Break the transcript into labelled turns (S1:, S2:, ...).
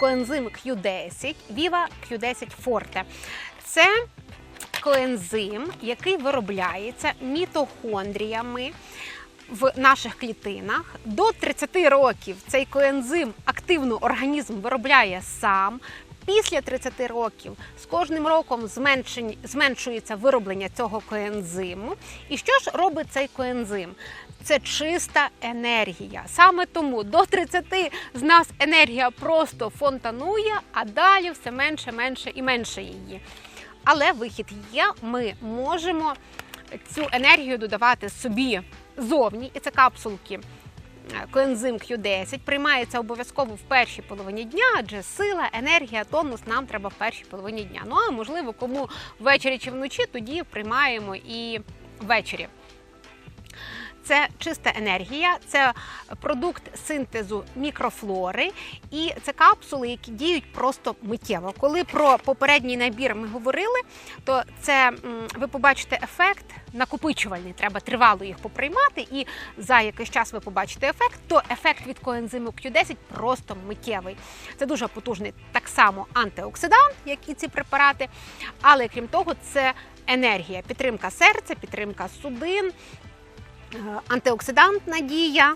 S1: коензим Q10 Viva Q10 Forte. Це коензим, який виробляється мітохондріями в наших клітинах. До 30 років цей коензим активно організм виробляє сам. Після 30 років з кожним роком зменшується вироблення цього коензиму. І що ж робить цей коензим? Це чиста енергія. Саме тому до 30 з нас енергія просто фонтанує, а далі все менше, менше і менше її. Але вихід є. Ми можемо цю енергію додавати собі зовні, і це капсулки. Коензим Q10 приймається обов'язково в першій половині дня, адже сила, енергія, тонус нам треба в першій половині дня. Ну а можливо, кому ввечері чи вночі, тоді приймаємо і ввечері. Це чиста енергія, це продукт синтезу мікрофлори, і це капсули, які діють просто миттєво. Коли про попередній набір ми говорили, то це ви побачите ефект накопичувальний. Треба тривало їх поприймати, і за якийсь час ви побачите ефект. То ефект від коензиму Q10 просто миттєвий. Це дуже потужний так само антиоксидант, як і ці препарати. Але крім того, це енергія, підтримка серця, підтримка судин, е, антиоксидантна дія.